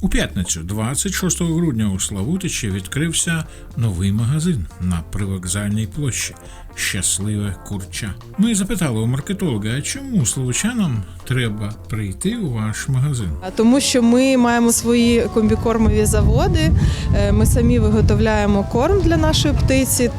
У п'ятницю, 26 грудня, у Славутичі відкрився новий магазин на привокзальній площі. Щасливе курча. Ми запитали у маркетолога, а чому словучанам треба прийти у ваш магазин? А Тому що ми маємо свої комбікормові заводи. е, Ми самі виготовляємо корм для нашої птиці.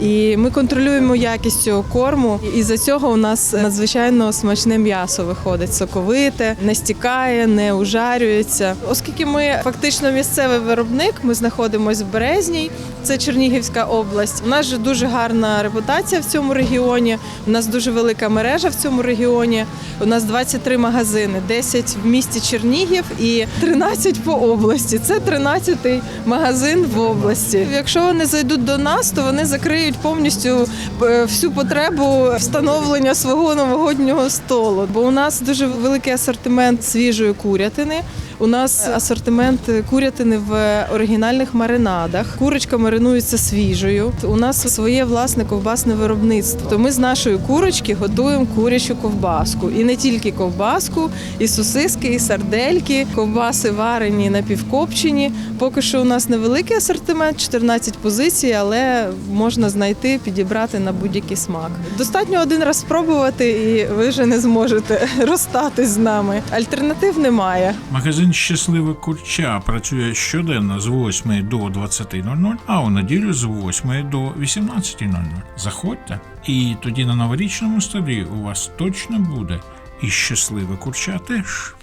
І ми контролюємо якість цього корму. І за цього у нас надзвичайно смачне м'ясо виходить соковите, не стікає, не ужарюється. Оскільки ми фактично місцевий виробник, ми знаходимося в Березній, це Чернігівська область. У нас же дуже гарна репутація в цьому регіоні. У нас дуже велика мережа в цьому регіоні. У нас 23 магазини, 10 в місті Чернігів і 13 по області. Це 13-й магазин в області. Якщо вони зайдуть до нас, то вони закриють повністю е, всю потребу встановлення свого новогоднього столу. Бо у нас дуже великий асортимент свіжої курятини. У нас асортимент курятини в оригінальних маринадах. Курочка маринується свіжою. У нас своє власне ковбасне виробництво. То ми з нашої курочки готуємо курячу ковбаску. І не тільки ковбаску, і сосиски, і сардельки, ковбаси варені напівкопчені. Поки що у нас невеликий асортимент, 14 позицій, але можна знайти, підібрати на будь-який смак. Достатньо один раз спробувати, і ви вже не зможете розстатись з нами. Альтернатив немає. Магазин Щасливе курча працює щоденно з 8 до 20.00, а у неділю з 8 до 18.00. Заходьте, і тоді на новорічному столі у вас точно буде і щасливе курча теж.